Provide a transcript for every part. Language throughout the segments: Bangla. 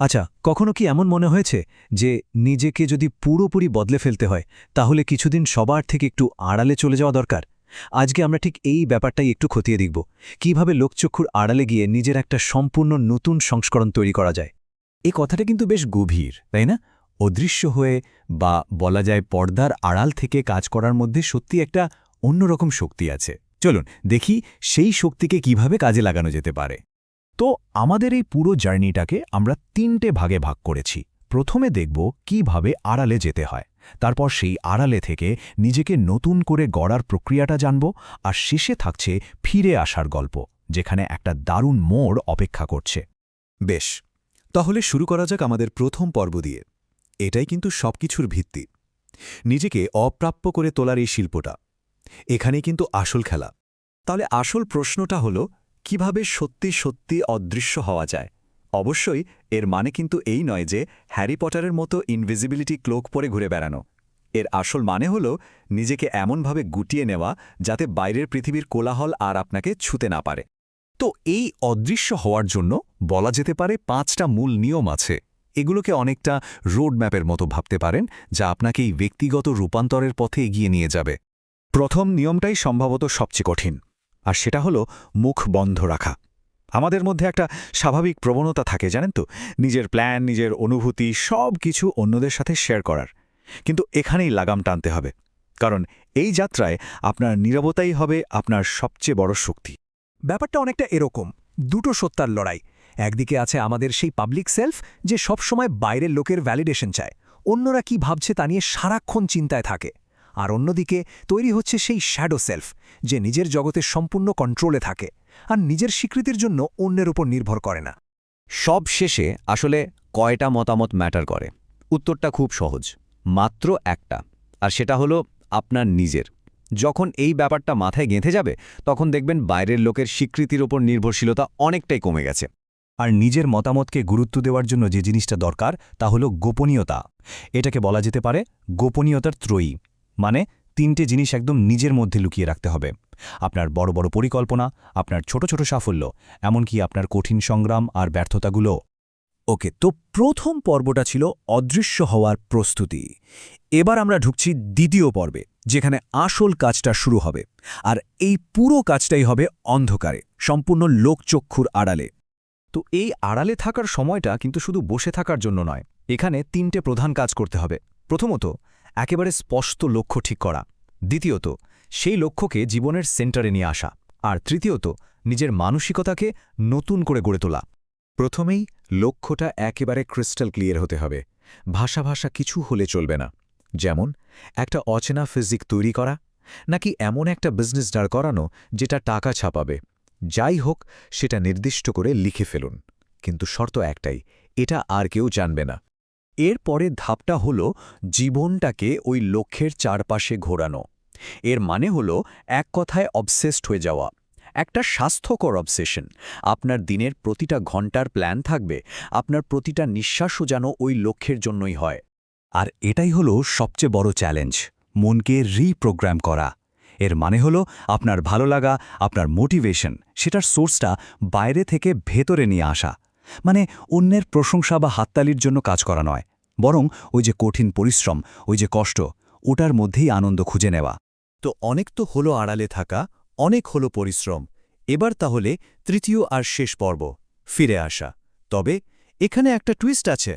আচ্ছা কখনো কি এমন মনে হয়েছে যে নিজেকে যদি পুরোপুরি বদলে ফেলতে হয়, তাহলে কিছুদিন সবার থেকে একটু আড়ালে চলে যাওয়া দরকার? আজকে আমরা ঠিক এই ব্যাপারটাই একটু খতিয়ে দেখব। কীভাবে লোকচক্ষুর আড়ালে গিয়ে নিজের একটা সম্পূর্ণ নতুন সংস্করণ তৈরি করা যায়? এই কথাটা কিন্তু বেশ গভীর, তাই না? অদৃশ্য হয়ে বা বলা যায় পর্দার আড়াল থেকে কাজ করার মধ্যে সত্যি একটা অন্যরকম শক্তি আছে। চলুন, দেখি সেই শক্তিকে কীভাবে কাজে লাগানো যেতে পারে। তো আমাদের এই পুরো জার্নিটাকে আমরা তিনটে ভাগে ভাগ করেছি। প্রথমে দেখব কীভাবে আড়ালে যেতে হয়। তারপর সেই আড়ালে থেকে নিজেকে নতুন করে গড়ার প্রক্রিয়াটা জানব, আর শেষে থাকছে ফিরে আসার গল্প, যেখানে একটা দারুণ মোড় অপেক্ষা করছে। বেশ, তাহলে শুরু করা যাক আমাদের প্রথম পর্ব দিয়ে। এটাই কিন্তু সবকিছুর ভিত্তি। নিজেকে অপ্রাপ্য করে তোলার এই শিল্পটা। এখানেই কিন্তু আসল খেলা। তাহলে আসল প্রশ্নটা হলো কীভাবে সত্যি সত্যি অদৃশ্য হওয়া যায়? অবশ্যই, এর মানে কিন্তু এই নয় যে হ্যারি পটারের মতো ইনভিজিবিলিটি ক্লোক পরে ঘুরে বেড়ানো। এর আসল মানে হলো নিজেকে এমনভাবে গুটিয়ে নেওয়া যাতে বাইরের পৃথিবীর কোলাহল আর আপনাকে ছুতে না পারে। তো এই অদৃশ্য হওয়ার জন্য বলা যেতে পারে পাঁচটা মূল নিয়ম আছে। এগুলোকে অনেকটা রোড ম্যাপের মতো ভাবতে পারেন, যা আপনাকে এই ব্যক্তিগত রূপান্তরের পথে এগিয়ে নিয়ে যাবে। প্রথম নিয়মটাই সম্ভবত সবচেয়ে কঠিন। আর সেটা হলো মুখ বন্ধ রাখা। আমাদের মধ্যে একটা স্বাভাবিক প্রবণতা থাকে, জানেন তো? নিজের প্ল্যান, নিজের অনুভূতি সব কিছু অন্যদের সাথে শেয়ার করার। কিন্তু এখানেই লাগাম টানতে হবে। কারণ এই যাত্রায় আপনার নীরবতাই হবে আপনার সবচেয়ে বড় শক্তি। ব্যাপারটা অনেকটা এরকম। দুটো সত্তার লড়াই। একদিকে আছে আমাদের সেই পাবলিক সেলফ যে সবসময় বাইরের লোকের ভ্যালিডেশন চায়। অন্যরা কি ভাবছে তা নিয়ে সারাক্ষণ চিন্তায় থাকে। আর অন্যদিকে তৈরি হচ্ছে সেই শ্যাডো সেলফ যে নিজের জগতে সম্পূর্ণ কন্ট্রোলে থাকে, আর নিজের স্বীকৃতির জন্য অন্যের উপর নির্ভর করে না। সব শেষে আসলে কয়টা মতামত ম্যাটার করে? উত্তরটা খুব সহজ, মাত্র একটা, আর সেটা হলো আপনার নিজের। যখন এই ব্যাপারটা মাথায় গেঁথে যাবে, তখন দেখবেন বাইরের লোকের স্বীকৃতির ওপর নির্ভরশীলতা অনেকটাই কমে গেছে। আর নিজের মতামতকে গুরুত্ব দেওয়ার জন্য যে জিনিসটা দরকার, তা হল গোপনীয়তা। এটাকে বলা যেতে পারে গোপনীয়তার ত্রয়ী। মানে তিনটে জিনিস একদম নিজের মধ্যে লুকিয়ে রাখতে হবে। আপনার বড় বড় পরিকল্পনা, আপনার ছোট ছোট সাফল্য, এমনকি আপনার কঠিন সংগ্রাম আর ব্যর্থতাগুলো। ওকে, তো প্রথম পর্বটা ছিল অদৃশ্য হওয়ার প্রস্তুতি। এবার আমরা ঢুকছি দ্বিতীয় পর্বে, যেখানে আসল কাজটা শুরু হবে। আর এই পুরো কাজটাই হবে অন্ধকারে, সম্পূর্ণ লোকচক্ষুর আড়ালে। তো এই আড়ালে থাকার সময়টা কিন্তু শুধু বসে থাকার জন্য নয়, এখানে তিনটে প্রধান কাজ করতে হবে। প্রথমত একেবারে স্পষ্ট লক্ষ্য ঠিক করা। দ্বিতীয়ত, সেই লক্ষ্যকে জীবনের সেন্টারে নিয়ে আসা। আর তৃতীয়ত, নিজের মানসিকতাকে নতুন করে গড়ে তোলা। প্রথমেই লক্ষ্যটা একেবারে ক্রিস্টাল ক্লিয়ার হতে হবে। ভাষা ভাষা কিছু হলে চলবে না। যেমন, একটা অচেনা ফিজিক তৈরি করা, নাকি এমন একটা বিজনেস দাঁড় করানো যেটা টাকা ছাপাবে। যাই হোক, সেটা নির্দিষ্ট করে লিখে ফেলুন। কিন্তু শর্ত একটাই, এটা আর কেউ জানবে না। এর পরের ধাপটা হল জীবনটাকে ওই লক্ষ্যের চারপাশে ঘোরানো। এর মানে হল এক কথায় অবসেসড হয়ে যাওয়া। একটা স্বাস্থ্যকর অবসেশন আপনার দিনের প্রতিটা ঘণ্টার প্ল্যান থাকবে, আপনার প্রতিটা নিঃশ্বাসও যেন ওই লক্ষ্যের জন্যই হয়। আর এটাই হলো সবচেয়ে বড় চ্যালেঞ্জ মনকে রিপ্রোগ্রাম করা। এর মানে হলো আপনার ভালো লাগা, আপনার মোটিভেশন সেটার সোর্সটা বাইরে থেকে ভেতরে নিয়ে আসা। মানে অন্যের প্রশংসা বা হাততালির জন্য কাজ করা নয়, বরং ওই যে কঠিন পরিশ্রম, ওই যে কষ্ট, ওটার মধ্যেই আনন্দ খুঁজে নেওয়া। তো অনেক তো হলো আড়ালে থাকা, অনেক হলো পরিশ্রম। এবার তাহলে তৃতীয় আর শেষ পর্ব, ফিরে আসা। তবে এখানে একটা টুইস্ট আছে।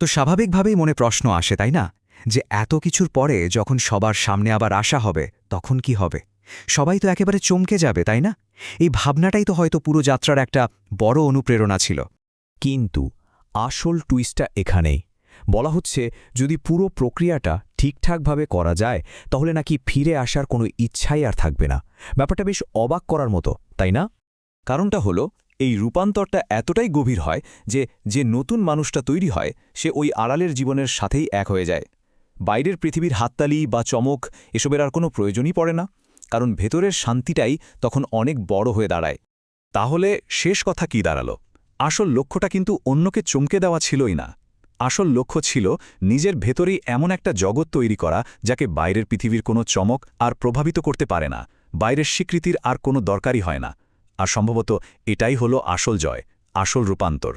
তো স্বাভাবিকভাবেই মনে প্রশ্ন আসে, তাই না? যে এত কিছুর পরে যখন সবার সামনে আবার আসা হবে, তখন কি হবে? সবাই তো একেবারে চমকে যাবে, তাই না? এই ভাবনাটাই তো হয়তো পুরো যাত্রার একটা বড় অনুপ্রেরণা ছিল। কিন্তু আসল টুইস্টটা এখানেই। বলা হচ্ছে, যদি পুরো প্রক্রিয়াটা ঠিকঠাকভাবে করা যায়, তাহলে নাকি ফিরে আসার কোনো ইচ্ছাই আর থাকবে না। ব্যাপারটা বেশ অবাক করার মতো, তাই না? কারণটা হলো, এই রূপান্তরটা এতটাই গভীর হয় যে যে নতুন মানুষটা তৈরি হয়, সে ওই আড়ালের জীবনের সাথেই এক হয়ে যায়। বাইরের পৃথিবীর হাততালি বা চমক, এসবের আর কোনো প্রয়োজনই পড়ে না। কারণ ভেতরের শান্তিটাই তখন অনেক বড় হয়ে দাঁড়ায়। তাহলে শেষ কথা কি দাঁড়াল? আসল লক্ষ্যটা কিন্তু অন্যকে চমকে দেওয়া ছিলই না। আসল লক্ষ্য ছিল নিজের ভেতরেই এমন একটা জগৎ তৈরি করা যাকে বাইরের পৃথিবীর কোনো চমক আর প্রভাবিত করতে পারে না, বাইরের স্বীকৃতির আর কোনো দরকারই হয় না। আর সম্ভবত এটাই হলো আসল জয়, আসল রূপান্তর।